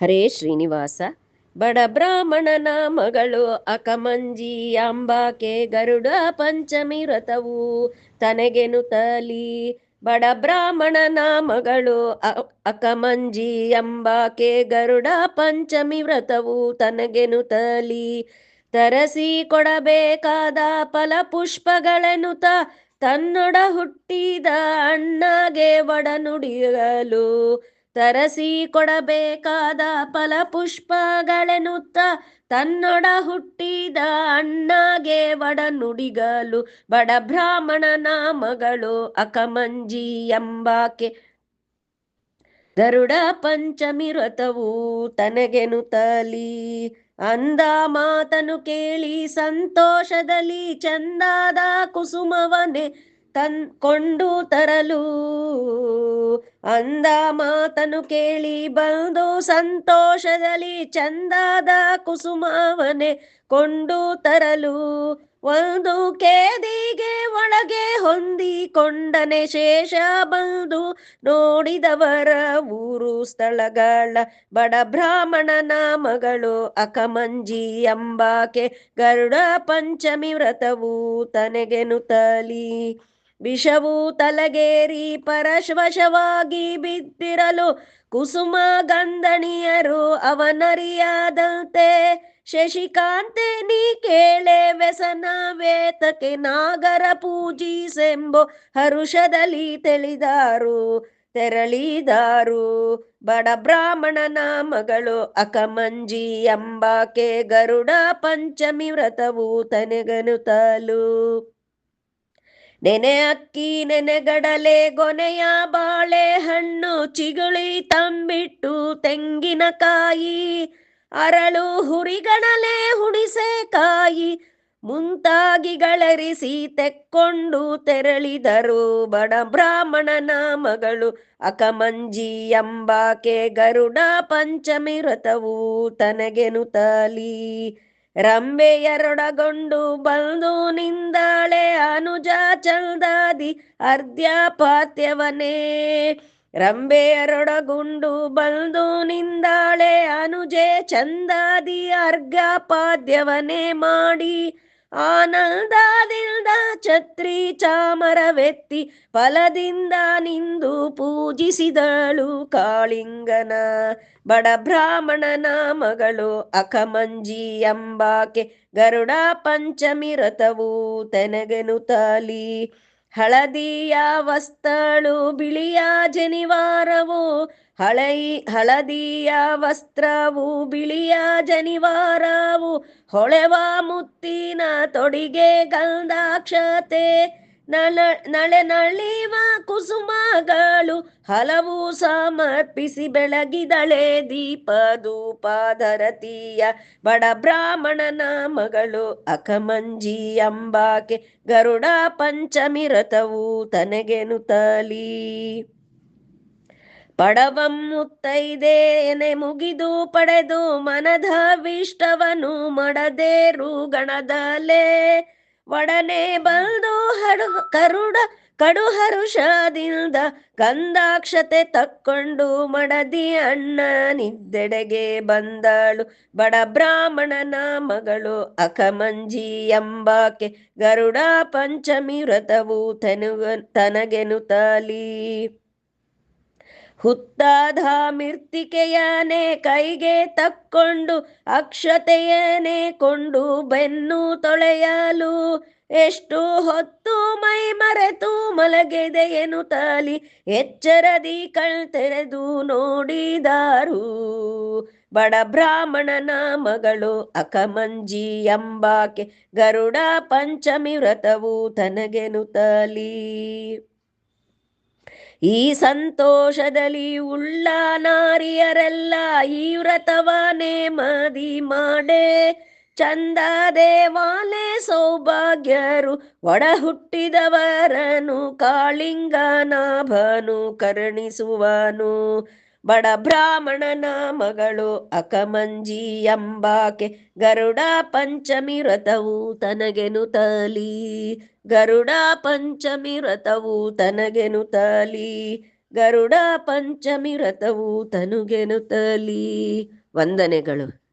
ಹರೇ ಶ್ರೀನಿವಾಸ. ಬಡ ಬ್ರಾಹ್ಮಣನ ಮಗಳು ಅಕಮಂಜಿ ಅಂಬಾಕೆ ಗರುಡ ಪಂಚಮಿ ವ್ರತವು ತನಗೆನುತಲಿ ಬಡ ಬ್ರಾಹ್ಮಣನ ಮಗಳು ಅಕಮಂಜಿ ಎಂಬಾಕೆ ಗರುಡ ಪಂಚಮಿ ವ್ರತವು ತನಗೆನುತಲಿ ತರಸಿ ಕೊಡಬೇಕಾದ ಫಲ ಪುಷ್ಪಗಳೆನುತ ತನ್ನೊಡ ಹುಟ್ಟಿದ ಅಣ್ಣಗೆ ಒಡನುಡಿಯಲು. ತರಸಿ ಕೊಡಬೇಕಾದ ಫಲ ಪುಷ್ಪಗಳೆನುತ್ತ ತನ್ನೊಡ ಹುಟ್ಟಿದ ಅಣ್ಣಗೆ ಒಡನುಡಿಗಲು ಬಡ ಬ್ರಾಹ್ಮಣನ ಮಗಳು ಅಕಮಂಜಿ ಎಂಬಾಕೆ. ಗರುಡ ಪಂಚಮಿ ವ್ರತವು ತನಗೆನುತಲಿ ಅಂದ ಮಾತನು ಕೇಳಿ ಸಂತೋಷದಲ್ಲಿ ಚಂದಾದ ಕುಸುಮವನೆ ತನ್ ಕೊಂಡು ತರಲು. ಅಂದ ಮಾತನು ಕೇಳಿ ಬಂದು ಸಂತೋಷದಲ್ಲಿ ಚಂದಾದ ಕುಸುಮಾವನೆ ಕೊಂಡು ತರಲು ಒಂದು ಕೇದಿಗೆ ಒಳಗೆ ಹೊಂದಿಕೊಂಡನೆ ಶೇಷ ಬಂದು ನೋಡಿದವರ ಊರು ಸ್ಥಳಗಳ ಬಡ ಬ್ರಾಹ್ಮಣನ ಮಗಳು ಅಕಮಂಜಿ ಎಂಬಾಕೆ ಗರುಡ ಪಂಚಮಿ ವ್ರತವು ತನಗೆನುತಲಿ ವಿಷವು ತಲಗೇರಿ ಪರಶ್ವಶವಾಗಿ ಬಿದ್ದಿರಲು ಕುಸುಮ ಗಂಧಣಿಯರು ಅವನರಿಯಾದಂತೆ, ಶಶಿಕಾಂತೆ ನೀ ಕೇಳೆ ವ್ಯಸನ ವೇತಕ್ಕೆ ನಾಗರ ಪೂಜಿಸೆಂಬೋ ಹರುಷದಲ್ಲಿ ತಿಳಿದಾರು, ತೆರಳಿದಾರು. ಬಡ ಬ್ರಾಹ್ಮಣನ ಮಗಳು ಅಕಮಂಜಿ ಎಂಬಾಕೆ ಗರುಡ ಪಂಚಮಿ ವ್ರತವು ತನಗನುತಲು. ನೆನೆ ಅಕ್ಕಿ ನೆನೆಗಡಲೆ ಗೊನೆಯ ಬಾಳೆ ಹಣ್ಣು ಚಿಗುಳಿ ತಂಬಿಟ್ಟು ತೆಂಗಿನಕಾಯಿ, ಅರಳು ಹುರಿಗಣಲೆ ಹುಣಿಸೆ ಕಾಯಿ ಮುಂತಾಗಿಗಳರಿಸಿ ತೆಕ್ಕೊಂಡು ತೆರಳಿದರು ಬಡ ಬ್ರಾಹ್ಮಣನ ಮಗಳು ಅಕಮಂಜಿ ಎಂಬಾಕೆ ಗರುಡ ಪಂಚಮಿ ವ್ರತವು ತನಗೆನುತಲಿ ರಂಬೆಯರೊಡಗೊಂಡು ಬಂದು ನಿಂದಾಳೆ ಅನುಜ ಚಲ್ದಾದಿ ಅರ್ಧ್ಯಾಪಾತ್ಯವನೇ ರಂಬೆಯರೊಡಗುಂಡು ಬಂದು ನಿಂದಾಳೆ ಅನುಜೆ ಚಂದಾದಿ ಅರ್ಘ್ಯಾಪಾದ್ಯವನೇ ಮಾಡಿ. ಆನಂದದಿಂದ ಛತ್ರಿ ಚಾಮರವೆತ್ತಿ ಫಲದಿಂದ ನಿಂದು ಪೂಜಿಸಿದಳು ಕಾಳಿಂಗನ. ಬಡ ಬ್ರಾಹ್ಮಣನ ಮಗಳು ಅಖಮಂಜಿ ಎಂಬಾಕೆ ಗರುಡ ಪಂಚಮಿ ರಥವು ತೆನಗೆನು ತಾಲಿ. ಹಳದಿಯ ವಸ್ತಳು ಬಿಳಿಯ ಜನಿವಾರವು ಹಳೈ ಹಳದಿಯ ವಸ್ತ್ರವು ಬಿಳಿಯ ಜನಿವಾರವು ಹೊಳೆವ ಮುತ್ತಿನ ತೊಡಿಗೆ ಗಂಧಾಕ್ಷತೆ. ನಳ ನಳೆ ನಳಿವ ಕುಸುಮಗಳು ಹಲವು ಸಮರ್ಪಿಸಿ ಬೆಳಗಿದಳೆ ದೀಪ ಧೂಪಧರತಿಯ ಬಡ ಬ್ರಾಹ್ಮಣನ ಮಗಳು ಅಕಮಂಜಿ ಅಂಬಾಕೆ ಗರುಡ ಪಂಚಮಿ ತನಗೆನು ತನಗೆನುತಲಿ ಪಡವಂ ಮುತ್ತೈದೇನೆ ಮುಗಿದು ಪಡೆದು ಮನದ ವಿಷ್ಟವನು ಮಡದೇರು ಗಣದಲೇ ಒಡನೆ ಬಂದು ಹಡು ಕರುಡ ಕಡು ಹರುಷದಿಂದ ಗಂಧಾಕ್ಷತೆ ತಕ್ಕೊಂಡು ಮಡದಿ ಅಣ್ಣ ನಿದ್ದೆಡೆಗೆ ಬಂದಳು. ಬಡ ಬ್ರಾಹ್ಮಣನ ಮಗಳು ಅಕಮಂಜಿ ಎಂಬಾಕೆ ಗರುಡ ಪಂಚಮಿ ವ್ರತವು ತನಗೆನು ತನಗೆನುತಲಿ ಹುತ್ತಾದ ಮಿರ್ತಿಕೆಯನೇ ಕೈಗೆ ತಕ್ಕೊಂಡು ಅಕ್ಷತೆಯನೇ ಕೊಂಡು ಬೆನ್ನು ತೊಳೆಯಲು ಎಷ್ಟು ಹೊತ್ತು ಮೈ ಮರೆತು ಮಲಗೆದೆಯೇನು ತಾಲಿ ಎಚ್ಚರದಿ ಕಣ್ತೆರೆದು ನೋಡಿದಾರು. ಬಡ ಬ್ರಾಹ್ಮಣನ ಮಗಳು ಅಕಮಂಜಿ ಎಂಬಾಕೆ ಗರುಡ ಪಂಚಮಿ ವ್ರತವು ತನಗೆನುತಲಿ ಈ ಸಂತೋಷದಲ್ಲಿ ಉಳ್ಳ ನಾರಿಯರೆಲ್ಲ ಈ ವ್ರತವನೇ ಮದಿ ಮಾಡೆ. ಚಂದ ದೇವಾಲೆ ಸೌಭಾಗ್ಯರು ಒಡ ಹುಟ್ಟಿದವರನು ಕಾಳಿಂಗನಾಭನು ಕರುಣಿಸುವನು. ಬಡ ಬ್ರಾಹ್ಮಣನ ಮಗಳು ಅಕಮಂಜಿ ಎಂಬಾಕೆ ಗರುಡ ಪಂಚಮಿ ರಥವು ತನಗೆನು ತಲಿ. ಗರುಡ ಪಂಚಮಿ ರಥವು ತನಗೆನು ತಲಿ. ಗರುಡ ಪಂಚಮಿ ರಥವು ತನುಗೆನುತ್ತಲಿ ವಂದನೆಗಳು.